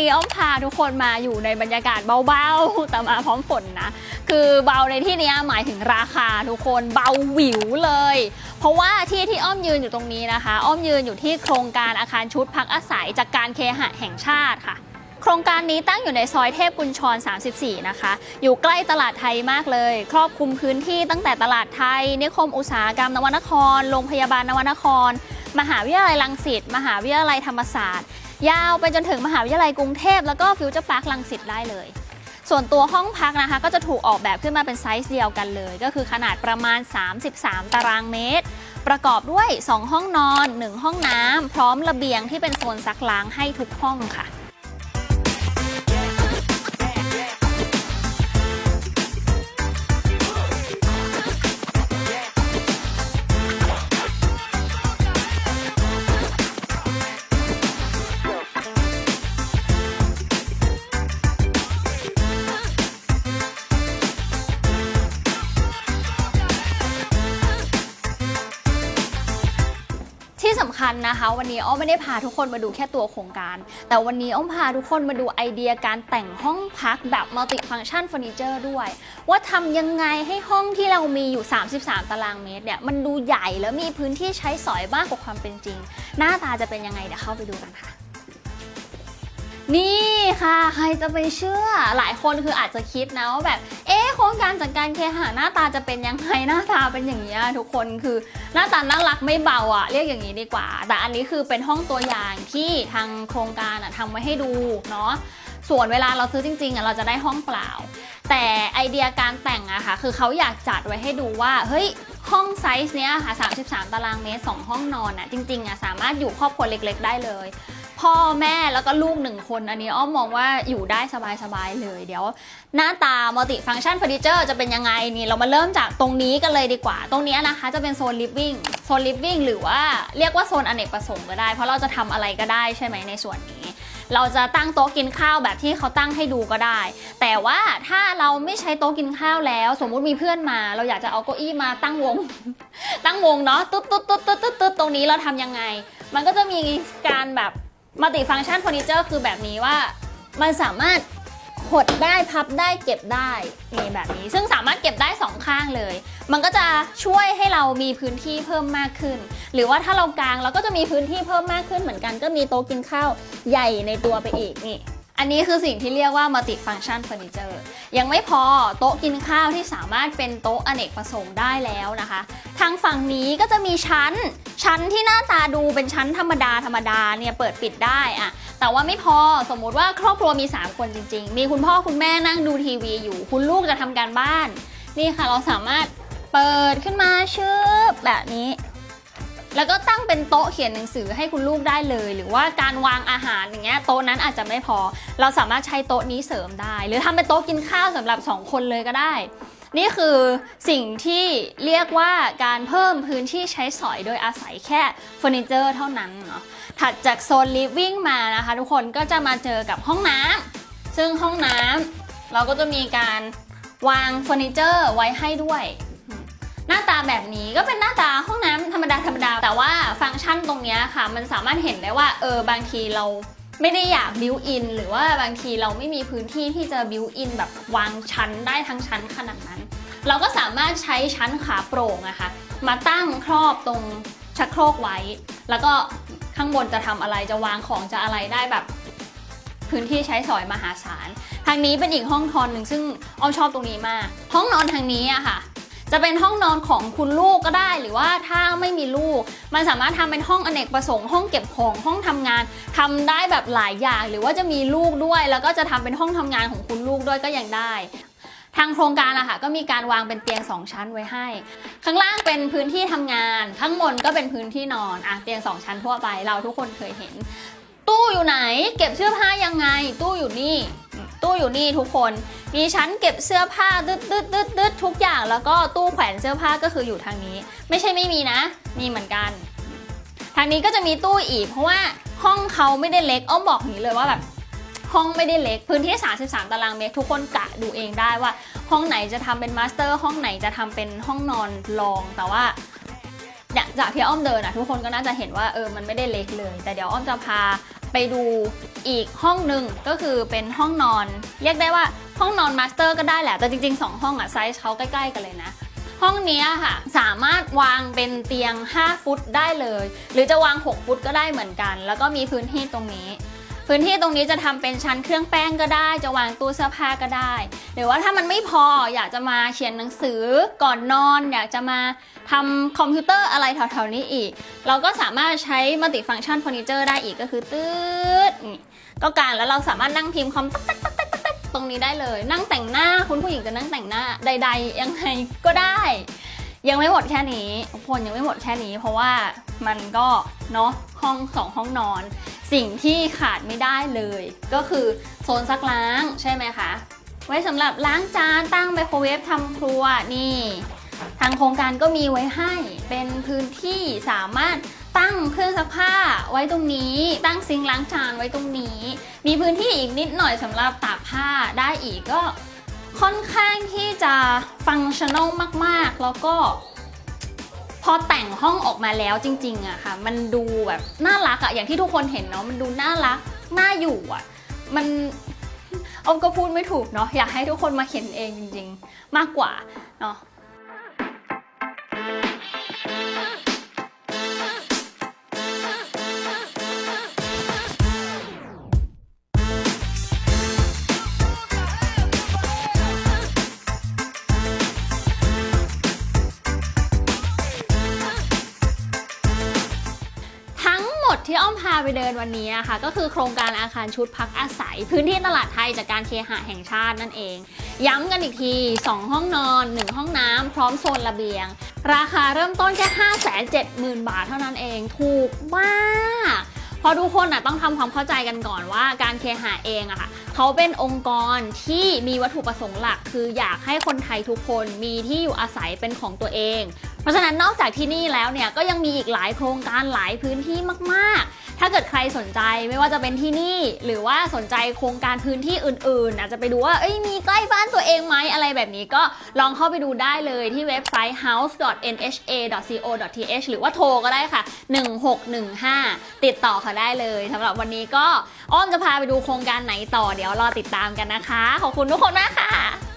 นี้อ้อมพาทุกคนมาอยู่ในบรรยากาศเบาๆ แต่มาพร้อมฝนนะ คือเบาในที่นี้หมายถึงราคาทุกคนเบาหวิวเลย เพราะว่าที่ที่อ้อมยืนอยู่ตรงนี้นะคะ อ้อมยืนอยู่ที่โครงการอาคารชุดพักอาศัยจากการเคหะแห่งชาติค่ะโครงการนี้ตั้งอยู่ในซอยเทพกุญชร 34 นะคะ อยู่ใกล้ตลาดไทยมากเลย ครอบคลุมพื้นที่ตั้งแต่ตลาดไทย นิคมอุตสาหกรรมนวนคร โรงพยาบาลนวนคร มหาวิทยาลัยรังสิต มหาวิทยาลัยธรรมศาสตร์ ยาวไปจนถึงมหาวิทยาลัยกรุงเทพแล้วก็ฟิวเจอร์พาร์คลังสิตได้เลย ส่วนตัวห้องพักนะคะ ก็จะถูกออกแบบขึ้นมาเป็นไซส์เดียวกันเลย ก็คือขนาดประมาณ 33 ตารางเมตร ประกอบด้วย 2 ห้องนอน 1 ห้องน้ำพร้อมระเบียงที่เป็นโซนซักล้างให้ทุกห้องค่ะ คัญนะคะ วันนี้อ้อมไม่ได้พาทุกคนมาดูแค่ตัวโครงการ แต่วันนี้อ้อมพาทุกคนมาดูไอเดียการแต่งห้องพักแบบมัลติฟังก์ชันเฟอร์นิเจอร์ด้วย ว่าทำยังไงให้ห้องที่เรามีอยู่ 33 ตารางเมตรเนี่ยมันดูใหญ่แล้วมีพื้นที่ใช้สอยมากกว่าความเป็นจริง หน้าตาจะเป็นยังไงเดี๋ยวเข้าไปดูกันค่ะ นี่ค่ะ ใครจะไปเชื่อหลายคนคืออาจจะคิดนะว่าแบบ เอ๊ะโครงการจัดการเคหะหน้าตาจะเป็นยังไงหน้าตาเป็นอย่างนี้ทุกคนคือหน้าตาน่ารักไม่เบาอะเรียกอย่างนี้ดีกว่า แต่อันนี้คือเป็นห้องตัวอย่างที่ทางโครงการอะทำไว้ให้ดูเนาะส่วนเวลาเราซื้อจริงๆอะเราจะได้ห้องเปล่า แต่ไอเดียการแต่งอะค่ะคือเขาอยากจัดไว้ให้ดูว่าเฮ้ยห้องไซส์เนี้ยค่ะ 33 ตารางเมตร 2 ห้องนอนอะจริงๆอะสามารถอยู่ครอบครัวเล็ก ๆ ได้เลย พ่อแม่แล้วก็ลูกหนึ่งคน อันนี้อ้อมมองว่าอยู่ได้สบายๆเลยเดี๋ยว หน้าตามัลติฟัง c t ชันเฟอร์นิเจอร์จะเป็นยังไงนี่เรามาเริ่มจากตรงนี้กันเลยดีกว่า ตรงนี้นะคะจะเป็นโซนลิฟวิ่งโซนลิฟวิ่งหรือว่าเรียกว่าโซนอเนกประสงค์ก็ได้ เพราะเราจะทำอะไรก็ได้ใช่ไหมในส่วนนี้ เราจะตั้งโต๊ะกินข้าวแบบที่เขาตั้งให้ดูก็ได้ แต่ว่าถ้าเราไม่ใช้โต๊ะกินข้าวแล้ว สมมุติมีเพื่อนมา เราอยากจะเอาเก้าอี้มาตั้งวง ตั้งวงเนาะตุ๊ดตุ๊ดตุ๊ดตุ๊ดตุ๊ดตุ๊ดตรงนี้เราทำยังไง มันก็จะมีการแบบ มัลติฟังก์ชันเฟอร์นิเจอร์คือแบบนี้ว่ามันสามารถหดได้พับได้เก็บได้นี่แบบนี้ ซึ่งสามารถเก็บได้สองข้างเลย มันก็จะช่วยให้เรามีพื้นที่เพิ่มมากขึ้น หรือว่าถ้าเรากางเราก็จะมีพื้นที่เพิ่มมากขึ้นเหมือนกัน ก็มีโต๊ะกินข้าวใหญ่ในตัวไปอีกนี่ อันนี้คือสิ่งที่เรียกว่า multi function furniture ยังไม่พอโต๊ะกินข้าวที่สามารถเป็นโต๊ะอเนกประสงค์ได้แล้วนะคะ ทางฝั่งนี้ก็จะมีชั้น ชั้นที่หน้าตาดูเป็นชั้นธรรมดาธรรมดาเนี่ยเปิดปิดได้อะแต่ว่าไม่พอสมมุติว่าครอบครัวมี 3 คนจริง ๆ มีคุณพ่อคุณแม่นั่งดูทีวีอยู่ คุณลูกจะทำการบ้าน นี่ค่ะเราสามารถเปิดขึ้นมาชืบแบบนี้ แล้วก็ตั้งเป็นโต๊ะเขียนหนังสือให้คุณลูกได้เลย หรือว่าการวางอาหารอย่างเงี้ยโต๊ะนั้นอาจจะไม่พอ เราสามารถใช้โต๊ะนี้เสริมได้ หรือทำเป็นโต๊ะกินข้าวสำหรับ 2 คนเลยก็ได้ นี่คือสิ่งที่เรียกว่าการเพิ่มพื้นที่ใช้สอยโดยอาศัยแค่เฟอร์นิเจอร์เท่านั้นเนาะถัดจากโซนลิฟวิ่งมานะคะทุกคนก็จะมาเจอกับห้องน้ำซึ่งห้องน้ำเราก็จะมีการวางเฟอร์นิเจอร์ไว้ให้ด้วย หน้าตาแบบนี้ก็เป็นหน้าตาห้องน้ำธรรมดาธรรมดา แต่ว่าฟังก์ชันตรงนี้ค่ะ มันสามารถเห็นได้ว่าเออบางทีเราไม่ได้อยากบิวอินหรือว่าบางทีเราไม่มีพื้นที่ที่จะบิวอินแบบวางชั้นได้ทั้งชั้นขนาดนั้น เราก็สามารถใช้ชั้นขาโปร่งอะค่ะมาตั้งครอบตรงชักโครกไว้ แล้วก็ข้างบนจะทำอะไรจะวางของจะอะไรได้แบบ พื้นที่ใช้สอยมหาศาลทางนี้เป็นอีกห้องนอนหนึ่งซึ่งอ้อมชอบตรงนี้มาก ห้องนอนทางนี้อะค่ะ จะเป็นห้องนอนของคุณลูกก็ได้ หรือว่าถ้าไม่มีลูก มันสามารถทำเป็นห้องอเนกประสงค์ห้องเก็บของห้องทำงานทำได้แบบหลายอย่าง หรือว่าจะมีลูกด้วย แล้วก็จะทำเป็นห้องทำงานของคุณลูกด้วยก็ยังได้ทางโครงการอะค่ะก็มีการวางเป็นเตียง 2 ชั้นไว้ให้ ข้างล่างเป็นพื้นที่ทำงาน ข้างบนก็เป็นพื้นที่นอนอะเตียง 2 ชั้นทั่วไปเราทุกคนเคยเห็น ตู้อยู่ไหน เก็บเสื้อผ้ายังไง ตู้อยู่นี่ ตู้อยู่นี่ทุกคน มีชั้นเก็บเสื้อผ้าดึดดึดดึดดึดทุกอย่างแล้วก็ตู้แขวนเสื้อผ้าก็คืออยู่ทางนี้ ไม่ใช่ไม่มีนะ มีเหมือนกัน ทางนี้ก็จะมีตู้อีก เพราะว่าห้องเขาไม่ได้เล็กอ้อมบอกอย่างนี้เลยว่าแบบห้องไม่ได้เล็กพื้นที่ 33 ตารางเมตร ทุกคนกะดูเองได้ว่า ห้องไหนจะทำเป็นมาสเตอร์ ห้องไหนจะทำเป็นห้องนอนรองแต่ว่าเนี่ยจากที่อ้อมเดินอะทุกคนก็น่าจะเห็นว่าเออมันไม่ได้เล็กเลย แต่เดี๋ยวอ้อมจะพา ไปดูอีกห้องหนึ่งก็คือเป็นห้องนอน เรียกได้ว่าห้องนอนมาสเตอร์ก็ได้แหละ แต่จริง ๆ 2 ห้องอะไซส์เขาใกล้ ๆ กันเลยนะ ห้องนี้ค่ะ สามารถวางเป็นเตียง 5 ฟุตได้เลย หรือจะวาง 6 ฟุตก็ได้เหมือนกัน แล้วก็มีพื้นที่ตรงนี้ พื้นที่ตรงนี้จะทำเป็นชั้นเครื่องแป้งก็ได้ จะวางตู้เสื้อผ้าก็ได้ หรือว่าถ้ามันไม่พออยากจะมาเขียนหนังสือก่อนนอน อยากจะมาทำคอมพิวเตอร์อะไรแถวๆนี้อีก เราก็สามารถใช้มัลติฟังก์ชันเฟอร์นิเจอร์ได้อีกก็คือตืดนี่ก็การแล้วเราสามารถนั่งพิมพ์คอมตักตักตักตักตักตรงนี้ได้เลย นั่งแต่งหน้าคุณผู้หญิงจะนั่งแต่งหน้าใด ๆ ยังไงก็ได้ ยังไม่หมดแค่นี้ทุกคนยังไม่หมดแค่นี้ เพราะว่ามันก็เนาะห้องสองห้องนอน สิ่งที่ขาดไม่ได้เลย ก็คือโซนซักล้างใช่ไหมคะ ไว้สำหรับล้างจานตั้งไมโครเวฟทำครัวนี่ ทางโครงการก็มีไว้ให้เป็นพื้นที่สามารถตั้งเครื่องซักผ้าไว้ตรงนี้ ตั้งซิงล้างจานไว้ตรงนี้ มีพื้นที่อีกนิดหน่อยสำหรับตากผ้าได้อีกก็ค่อนข้างที่จะฟังชั่นอลมาก ๆ แล้วก็ อแต่งห้องออกมาแล้วจริงๆอะค่ะ มันดูแบบน่ารักอะอย่างที่ทุกคนเห็นเนาะมันดูน่ารักน่าอยู่อะมันออมก็พูดไม่ถูกเนาะอยากให้ทุกคนมาเห็นเองจริง ๆ มากกว่าเนาะ ดที่อ้อมพาไปเดินวันนี้อะค่ะก็คือโครงการอาคารชุดพักอาศัย พื้นที่ตลาดไทยจากการเคหะแห่งชาตินั่นเอง ย้ำกันอีกที 2 ห้องนอน 1 ห้องน้ำพร้อมโซนระเบียง ราคาเริ่มต้นแค่ 5 7 0 0 0 0 บาทเท่านั้นเองถูกมากพราะทุกคนอะต้องทำความเข้าใจกันก่อนว่าการเคหะเองอะค่ะเขาเป็นองค์กรที่มีวัตถุประสงค์หลัก คืออยากให้คนไทยทุกคนมีที่อยู่อาศัยเป็นของตัวเอง เพราะฉะนั้นนอกจากที่นี่แล้วเนี่ยก็ยังมีอีกหลายโครงการหลายพื้นที่มากๆ ถ้าเกิดใครสนใจไม่ว่าจะเป็นที่นี่ หรือว่าสนใจโครงการพื้นที่อื่นๆ อาจจะไปดูว่าเอ้ยมีใกล้บ้านตัวเองไหมอะไรแบบนี้ก็ลองเข้าไปดูได้เลยที่เว็บไซต์ house.nha.co.th หรือว่าโทรก็ได้ค่ะ 1615 ติดต่อเขาได้เลยสำหรับวันนี้ก็อ้อมจะพาไปดูโครงการไหนต่อเดี๋ยวรอติดตามกันนะคะ ขอบคุณทุกคนมากค่ะ